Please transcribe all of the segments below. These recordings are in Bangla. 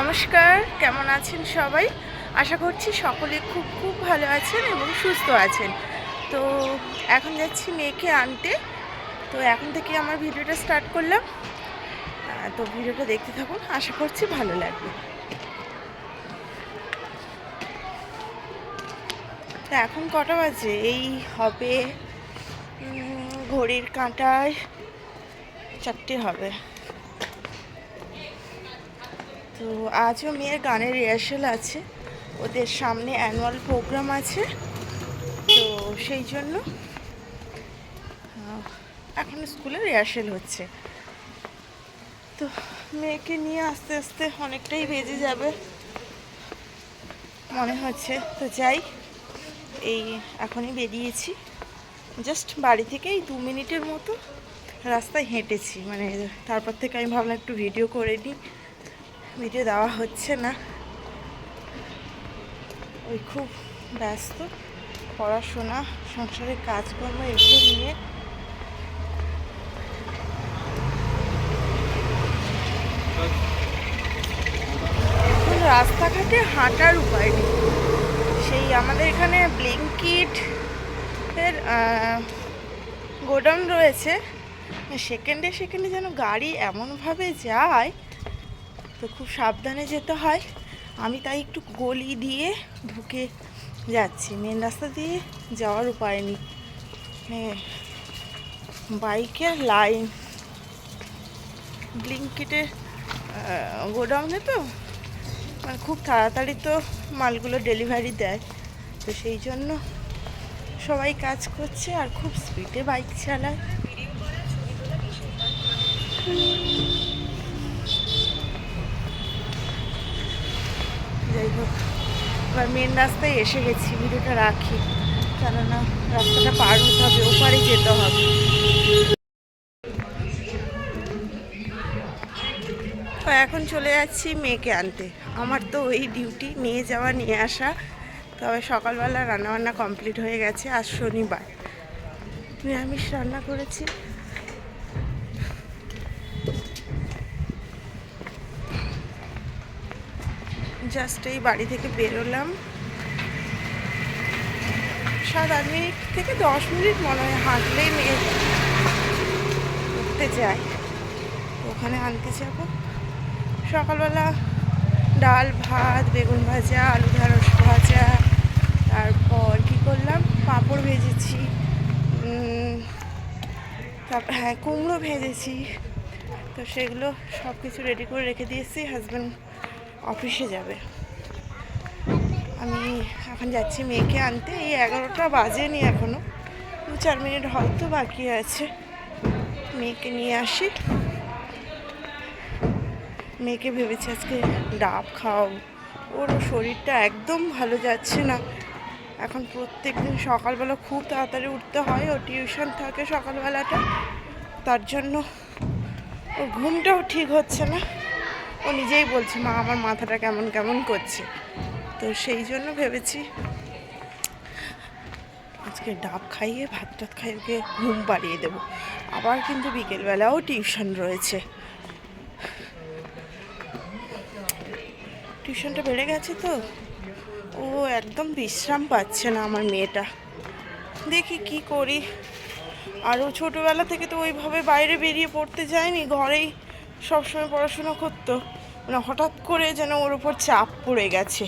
নমস্কার, কেমন আছেন সবাই? আশা করছি সকলে খুব খুব ভালো আছেন এবং সুস্থ আছেন। তো এখন যাচ্ছি মেয়েকে আনতে। তো এখন থেকে আমার ভিডিওটা স্টার্ট করলাম। তো ভিডিওটা দেখতে থাকুন, আশা করছি ভালো লাগবে। তো এখন কটা বাজে? এই হবে ঘড়ির কাঁটায় চারটে হবে। তো আজও মেয়ের গানের রিহার্সাল আছে। ওদের সামনে অ্যানুয়াল প্রোগ্রাম আছে। তো সেই জন্য এখন স্কুলে রিহার্সাল হচ্ছে। তো মেয়েকে নিয়ে আস্তে আস্তে অনেকটাই বেজে যাবে মনে হচ্ছে। তো যাই, এই এখনই বেরিয়েছি। জাস্ট বাড়ি থেকে এই দু মিনিটের মতো রাস্তায় হেঁটেছি। মানে তারপর থেকে আমি ভাবলাম একটু ভিডিও করে নিই। ভিডিও দেওয়া হচ্ছে না। ওই খুব ব্যস্ত। পড়াশোনা সংসারের কাজকর্ম এগুলো নিয়ে। রাস্তাঘাটে হাঁটার উপায় নেই। সেই আমাদের এখানে ব্লিঙ্কিট এর গোডাউন রয়েছে। সেকেন্ডে সেকেন্ডে যেন গাড়ি এমনভাবে যায় তো খুব সাবধানে যেতে হয়। আমি তাই একটু গলি দিয়ে ঢুকে যাচ্ছি। মেন রাস্তা দিয়ে যাওয়ার উপায় নেই। বাইকের লাইন ব্লিঙ্কিটের গোডাউনে তো? মানে খুব তাড়াতাড়ি তো মালগুলো ডেলিভারি দেয়। তো সেই জন্য সবাই কাজ করছে আর খুব স্পিডে বাইক চালায়। যাই হোক, এবার মেন রাস্তায় এসে গেছি, ভিডিওটা রাখি। কেননা রাস্তাটা পার হতে হবে, ওপারে যেতে হবে। তো এখন চলে যাচ্ছি মেয়েকে আনতে। আমার তো ওই ডিউটি নিয়ে যাওয়া, নিয়ে আসা। তবে সকালবেলা রান্নাবান্না কমপ্লিট হয়ে গেছে, আজ শনিবার। নিরামিষ রান্না করেছি। জাস্ট এই বাড়ি থেকে বেরোলাম সাত আট মিনিট থেকে দশ মিনিট মনে হয় হাঁটলেই মেয়ে উঠতে যাই ওখানে আনতে যাব। সকালবেলা ডাল ভাত, বেগুন ভাজা, আলু ঢেঁড়স ভাজা, তারপর কি করলাম? পাঁপড় ভেজেছি তারপর হ্যাঁ কুমড়ো ভেজেছি। তো সেগুলো সব কিছু রেডি করে রেখে দিয়েছি। হাজব্যান্ড অফিসে যাবে। আমি এখন যাচ্ছি মেয়েকে আনতে। এই এগারোটা বাজেনি এখনও দু চার মিনিট হয়তো বাকি আছে। মেয়েকে নিয়ে আসি। মেয়েকে ভেবেছি আজকে ডাব খাও ওর শরীরটা একদম ভালো যাচ্ছে না। এখন প্রত্যেক দিন সকালবেলা খুব তাড়াতাড়ি উঠতে হয়। ও টিউশন থাকে সকালবেলাটা। তার জন্য ওর ঘুমটাও ঠিক হচ্ছে না। ও নিজেই বলছে, মা, আমার মাথাটা কেমন কেমন করছে? তো সেই জন্য ভেবেছি আজকে ডাব খাইয়ে, ভাত টাত খাইয়ে ওকে ঘুম পাড়িয়ে দেবো। আবার কিন্তু বিকেলবেলাও টিউশন রয়েছে। টিউশনটা বেড়ে গেছে তো? ও একদম বিশ্রাম পাচ্ছে না আমার মেয়েটা। দেখি কি করি। আরও ছোটোবেলা থেকে তো ওইভাবে বাইরে বেরিয়ে পড়তে যায়নি, ঘরেই সবসময় পড়াশুনো করতো। মানে হঠাৎ করে যেন ওর উপর চাপ পড়ে গেছে।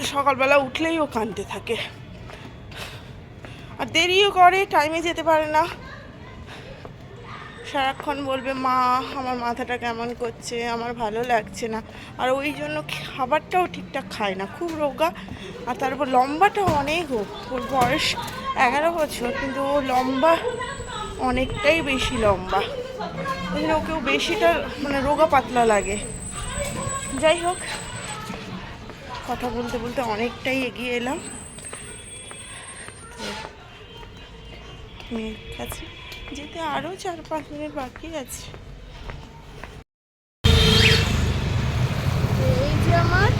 সকালবেলা উঠলেই ও কাঁদতে থাকে। আর দেরিও করে টাইমে যেতে পারে না। সারাক্ষণ বলবে, মা, আমার মাথাটা কেমন করছে? আমার ভালো লাগছে না। আর ওই জন্য খাবারটাও ঠিকঠাক খায় না। খুব রোগা। আর তারপর লম্বাটাও অনেক হোক ওর বয়স এগারো বছর, কিন্তু ও লম্বা, অনেকটাই বেশি লম্বা। জন্য ওকেও বেশিটা মানে রোগা পাতলা লাগে। যাই হোক, কথা বলতে বলতে অনেকটাই এগিয়ে এলাম। মেয়ের কাছে যেতে আরও চার পাঁচ মিনিট বাকি আছে এই যে আমার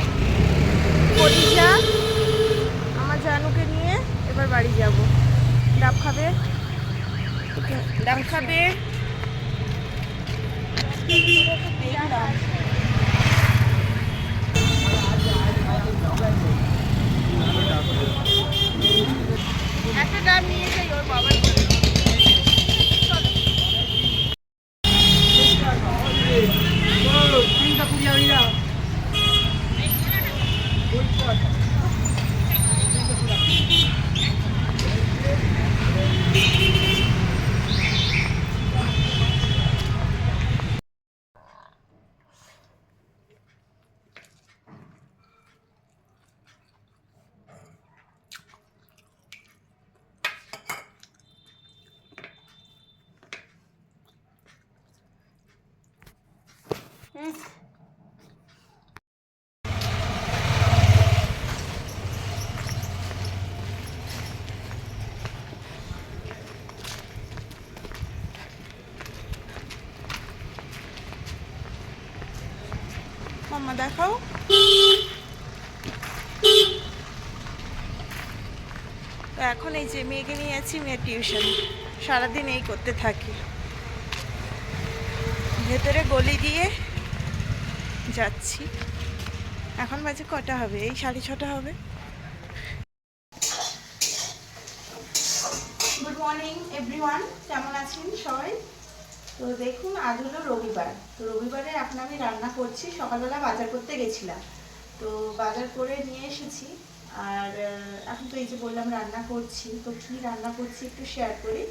পরিজা আমার জানুকে নিয়ে এবার বাড়ি যাব ডাব খাবে ডাব খাবে দেখলাম একটা ডাব নিয়ে যাই ওর বাবার ঘরে। চলো। মাম্মা, দেখাও। তো এখন এই যে মেয়েকে নিয়ে যাচ্ছি, মেয়ের টিউশন। সারাদিন এই করতে থাকি। ভেতরে গলি দিয়ে যাচ্ছি। এখন বাজে কটা হবে? এই সাড়ে ছটা হবে। গুড মর্নিং এভরিওয়ান কেমন আছেন সবাই? তো দেখুন, আজ হলো রবিবার। তো রবিবারে এখন আমি রান্না করছি। সকালবেলা বাজার করতে গেছিলাম। তো বাজার করে নিয়ে এসেছি। আর এখন তো এই যে বললাম রান্না করছি। তো কী রান্না করছি একটু শেয়ার করি।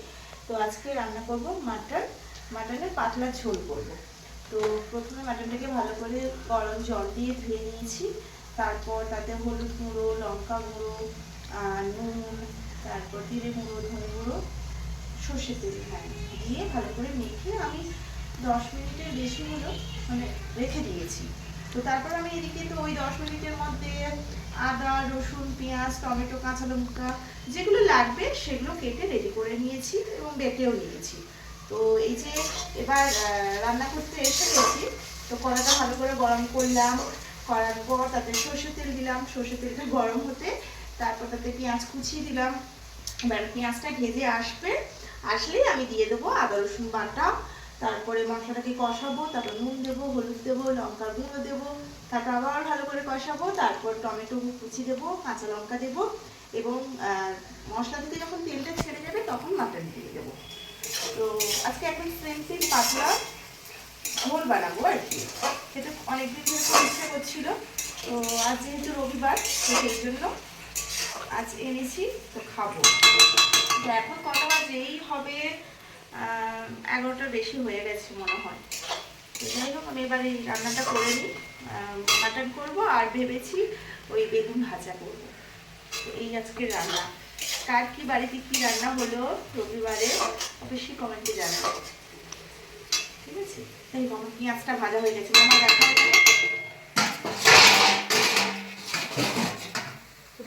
তো আজকে রান্না করব মাটন। মাটনের পাতলা ঝোল করব। তো প্রথমে মাটনটাকে ভালো করে গরম জল দিয়ে ধুয়ে নিয়েছি। তারপর তাতে হলুদ গুঁড়ো, লঙ্কা গুঁড়ো নুন, তারপর জিরে গুঁড়ো, ধনে গুঁড়ো সর্ষে তেল হ্যাঁ দিয়ে ভালো করে মেখে আমি দশ মিনিটের বেশি হলো মানে রেখে দিয়েছি। তো তারপর আমি এদিকে তো ওই দশ মিনিটের মধ্যে আদা, রসুন, পেঁয়াজ, টমেটো, কাঁচা লঙ্কা যেগুলো লাগবে সেগুলো কেটে রেডি করে নিয়েছি এবং বেটেও নিয়েছি। তো এই যে এবার রান্না করতে এসে গেছি। তো কড়াটা ভালো করে গরম করলাম, করার পর তাতে সর্ষে তেল দিলাম। সর্ষে তেলটা গরম হতে তারপর তাতে পেঁয়াজ কুচিয়ে দিলাম। এবার পেঁয়াজটা ভেজে আসবে। আসলেই আমি দিয়ে দেবো আদা, রসুন বাটা। তারপরে মশলাটাকে কষাবো, তারপর নুন দেবো, হলুদ দেবো, লঙ্কা গুঁড়ো দেবো, তারপর আবার ভালো করে কষাবো। তারপর টমেটো কুচি দেবো, কাঁচা লঙ্কা দেবো এবং মশলা থেকে যখন তেলটা ছেড়ে যাবে তখন মাটন দিয়ে দেবো। তো আজকে এখন সিম্পল পাতলা ঝোল বানাবো আর কি। সেটা অনেকদিন ধরে ইচ্ছা করছিল। তো আজ যেহেতু রবিবার, তো সেই জন্য আজ এনেছি, তো খাব। তো এখন কটা বাজেই হবে? এগারোটার বেশি হয়ে গেছে মনে হয়। তো যাই হোক, আমি এবার এই রান্নাটা করে নিই। মাটন করব আর ভেবেছি ওই বেগুন ভাজা করব। এই আজকে রান্না। কার কি বাড়িতে কি রান্না হলো রবিবারে, অবশ্যই কমেন্টে জানাব। ঠিক আছে? তাই আমার পেঁয়াজটা ভাজা হয়ে গেছে? আমার দেখা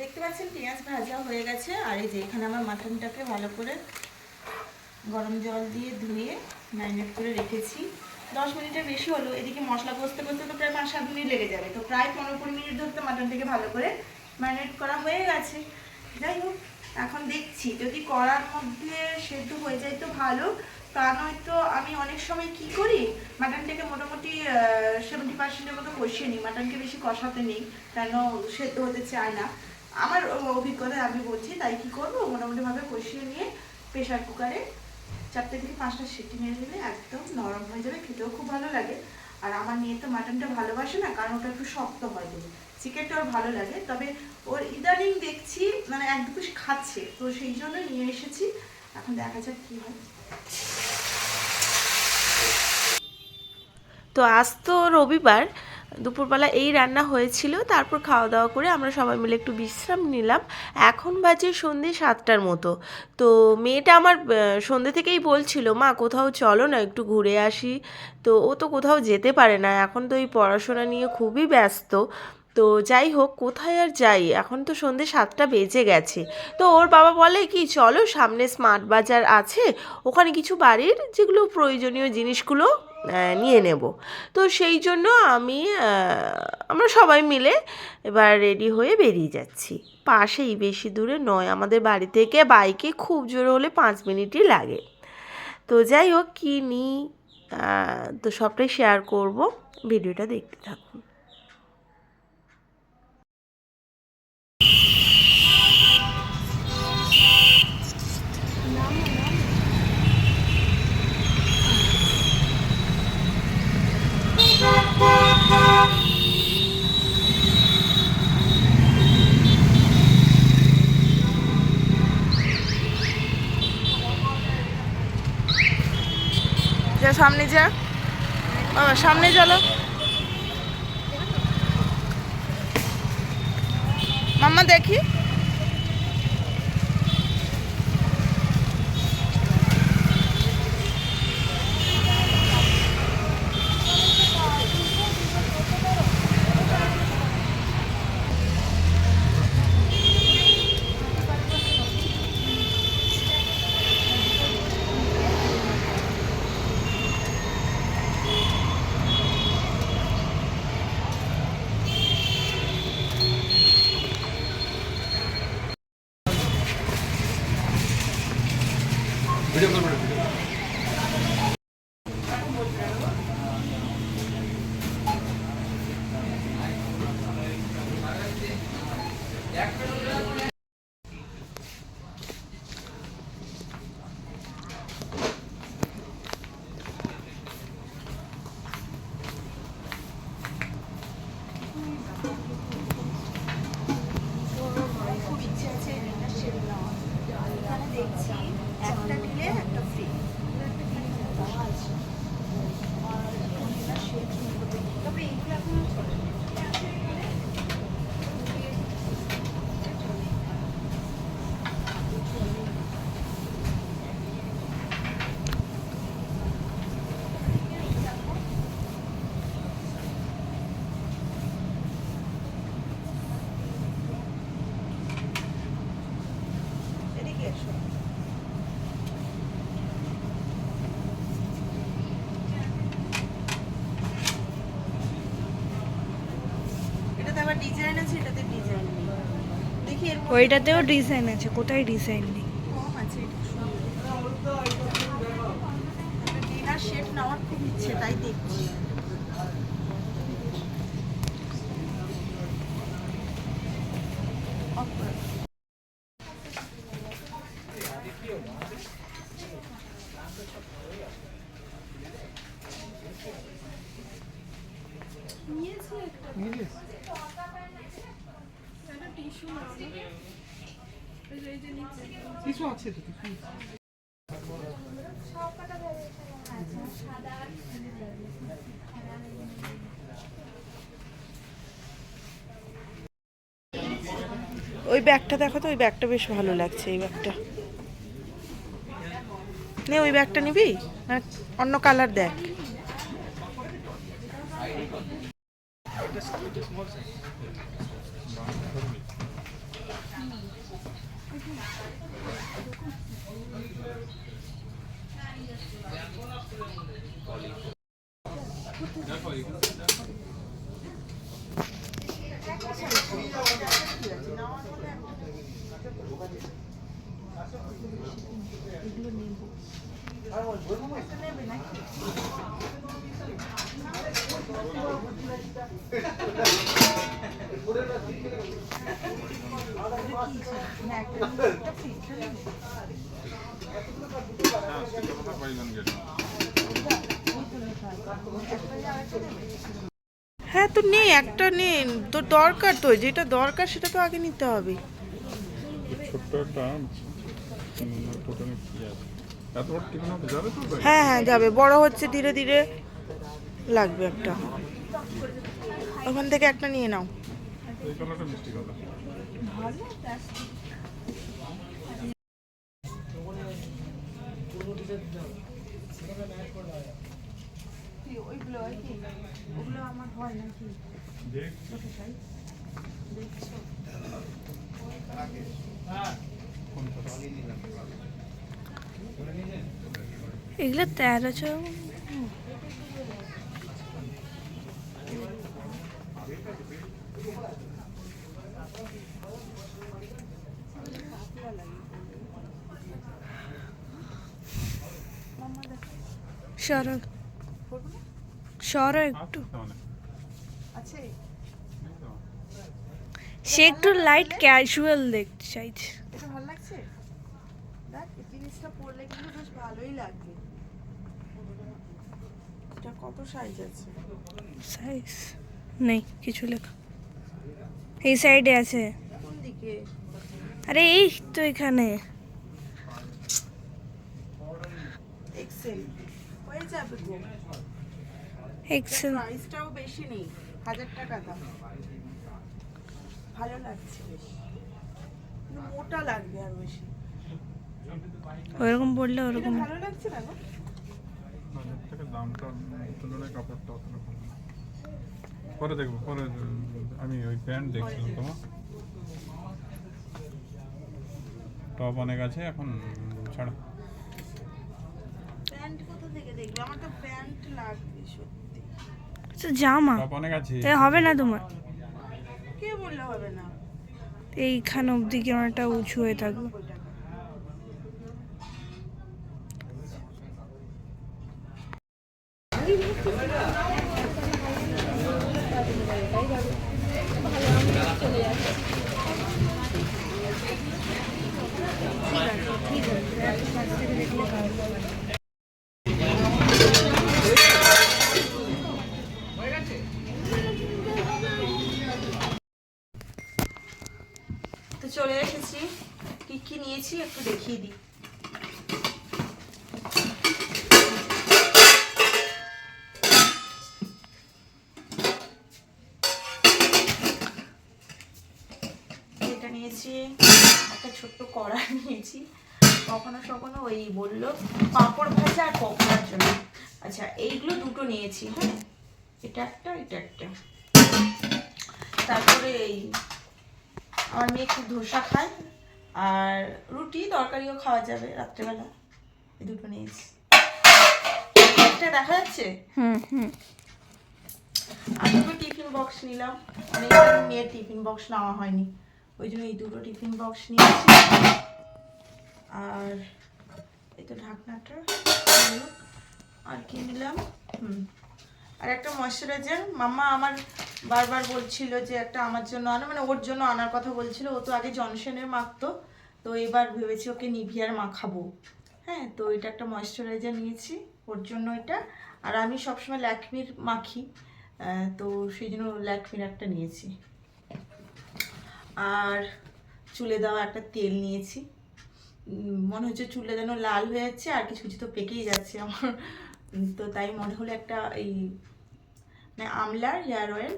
দেখতে পাচ্ছেন পেঁয়াজ ভাজা হয়ে গেছে, আর এই যে এখানে আমার মাটনটাকে ভালো করে গরম জল দিয়ে ধুয়ে ম্যারিনেট করে রেখেছি। দশ মিনিটের বেশি হলো, এদিকে মশলা কষতে কষতে তো প্রায় পাঁচ সাত মিনিট লেগে যাবে। তো প্রায় পনেরো কুড়ি মিনিট ধরে তো মাটনটাকে ভালো করে ম্যারিনেট করা হয়ে গেছে। যাই হোক এখন দেখছি, যদি করার মধ্যে সেদ্ধ হয়ে যায় তো ভালো, তা নয়তো আমি অনেক সময় কি করি, মাটনটাকে মোটামুটি সেভেন্টি পার্সেন্টের মতো কষিয়ে নিই, মাটনকে বেশি কষাতে নেই, কেন সেদ্ধ হতে চায় না। আমার অভিজ্ঞতায় আমি বলছি, তাই কি করব? মোটামুটিভাবে কষিয়ে নিয়ে প্রেশার কুকারে চারটে থেকে পাঁচটা সিটি মেরে দিলে একদম নরম হয়ে যাবে, খেতেও খুব ভালো লাগে। আর আমার নিয়ে তো মাটনটা ভালোবাসে না, কারণ ওটা একটু শক্ত হয় চিকেনটা ওর ভালো লাগে, তবে ওর ইদানিং দেখছি মানে এক খাচ্ছে, তো সেই জন্য নিয়ে এসেছি। এখন দেখা যাক কি হয়। তো আজ তো রবিবার, দুপুরবেলা এই রান্না হয়েছিল, তারপর খাওয়া দাওয়া করে আমরা সবাই মিলে একটু বিশ্রাম নিলাম। এখন বাজে সন্ধে সাতটার মতো। তো মেয়েটা আমার সন্ধে থেকেই বলছিল, মা, কোথাও চলো না, একটু ঘুরে আসি। তো ও তো কোথাও যেতে পারে না, এখন তো এই পড়াশোনা নিয়ে খুবই ব্যস্ত। তো যাই হোক, কোথায় আর যাই? এখন তো সন্ধে সাতটা বেজে গেছে। তো ওর বাবা বলে কি, চলো সামনে স্মার্ট বাজার আছে, ওখানে কিছু বাড়ির যেগুলো প্রয়োজনীয় জিনিসগুলো নিয়ে নেব। তো সেই জন্য আমি আমরা সবাই মিলে এবার রেডি হয়ে বেরিয়ে যাচ্ছি। পাশেই বেশি দূরে নয়, আমাদের বাড়ি থেকে বাইকে খুব জোরে হলে পাঁচ মিনিটই লাগে। তো যাই হোক, কী নিই তো সবটাই শেয়ার করব। ভিডিওটা দেখতে থাকুন। সামনে যা। সামনে চলো। মাম্মা দেখি খুব ইচ্ছে আছে রিনা শেড নেওয়া এখানে দেখছি একটা নিলে একটা ফ্রি তবে এইগুলো এখন চলে এদিকে এসো এটাতে আবার ডিজাইন আছে এটাতে ডিজাইন নেই দেখি এর মধ্যে ওইটাতেও ডিজাইন আছে কোথায় ডিজাইন নেই কম আছে এটা ডিনার সেট নেওয়ার খুব ইচ্ছে তাই দেখছি Off করে দাও। ওই ব্যাগটা দেখো তো, ওই ব্যাগটা বেশ ভালো লাগছে, এই ব্যাগটা। নে, ওই ব্যাগটা নিবি? না অন্য কালার দেখ। দেখো হ্যাঁ তো নে একটা নে তোর দরকার তো যেটা দরকার সেটা তো আগে নিতে হবে। ছোট্ট একটা তো? হ্যাঁ হ্যাঁ যাবে। বড় হচ্ছে ধীরে ধীরে লাগবে একটা। ওখান থেকে একটা নিয়ে নাও। এই কালারটা মিষ্টি কালার ওইগুলো আর কি ওগুলো আমার হয় নাকি? দেখ। এগুলো তেরোশো সরো। সরো একটু আছে তো অনেক আছে এই তো। সে একটু লাইট ক্যাজুয়াল দেখতে চাইছে। এটা ভালো লাগছে? দেখ এই জিনিসটা পরলে কিন্তু বেশ ভালোই লাগবে এটা কত সাইজ আছে? সাইজ নেই কিছু লেখা। এই সাইডে আছে। কোন দিকে? আরে এই তো এখানে। এক্সেল হয়ে যাবে এক্সেল প্রাইসটাও বেশি নেই হাজার টাকা দাম। ভালো লাগছে বেশ। মোটা লাগবে আর বেশি। ওইরকম পড়লে এটা ওরকম। ভালো লাগছে না গো? দামটা তুলনায় কাপড়টা অতটা পরে দেখব পরে আমি ওই প্যান্ট দেখছিলাম তোমার। টপ অনেক আছে এখন ছাড়ো। প্যান্ট কোথা থেকে দেখবে? আমার তো প্যান্ট লাগবে সত্যি। আচ্ছা জামা। টপ অনেক আছে। এ হবে না তোমার? কে বললে হবে না? এইখান অবধি কেমন একটা উঁচু হয়ে থাকবে ওই টাকা তো নিয়েছি একটা ছোট্ট কড়া নিয়েছি। কখনো কখনো ওই বলল পাঁপড় ভাজা আর পকোড়ার জন্য। আচ্ছা এইগুলো দুটো নিয়েছি হ্যাঁ? এটা একটা এটা একটা। তারপরে এই আমার মেয়ে একটু ধোসা খায় আর রুটি তরকারিও খাওয়া যাবে রাত্রেবেলা। এই দুটো নিয়েছি। এটা দেখা যাচ্ছে? হুম হুম। দুটো টিফিন বক্স নিলাম। মেয়ের টিফিন বক্স নেওয়া হয়নি। ওই জন্য এই দুটো টিফিন বক্স নিয়েছি। আর এই তো ঢাকনাটা আর কি নিলাম? হুম। আর একটা ময়শ্চারাইজার। মাম্মা আমার বারবার বলছিল যে একটা আমার জন্য আনো মানে ওর জন্য আনার কথা বলছিল। ও তো আগে জনসনের মাখতো। তো এবার ভেবেছি ওকে নিভিয়ার মাখাবো। হ্যাঁ তো এটা একটা ময়শ্চারাইজার নিয়েছি ওর জন্য এটা। আর আমি সবসময় ল্যাকমির মাখি। তো সেই জন্য ল্যাকমির একটা নিয়েছি। আর চুলে দেওয়া একটা তেল নিয়েছি। মনে হচ্ছে চুলে যেন লাল হয়ে যাচ্ছে, আর কিছু কিছু তো পেকেই যাচ্ছে আমার। তো তাই মনে হলো একটা এই মানে আমলার হেয়ার অয়েল,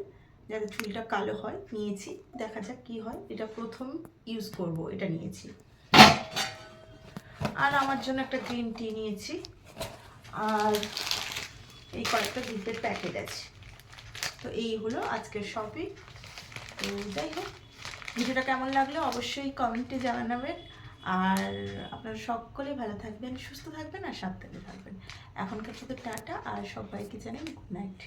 যাতে চুলটা কালো হয়, নিয়েছি। দেখা যাক কি হয়। এটা প্রথম ইউজ করব, এটা নিয়েছি। আর আমার জন্য একটা গ্রিন টি নিয়েছি। আর এই কয়েকটা দুধের প্যাকেট আছে। তো এই হলো আজকের শপিং তো যাই হোক। ভিডিওটা কেমন লাগল অবশ্যই কমেন্টে জানাবেন। আর আপনারা সকলে ভালো থাকবেন, সুস্থ থাকবেন আর সাবধানে থাকবেন। এখনকার শুধু টাটা, আর সবাইকে জানেন গুড নাইট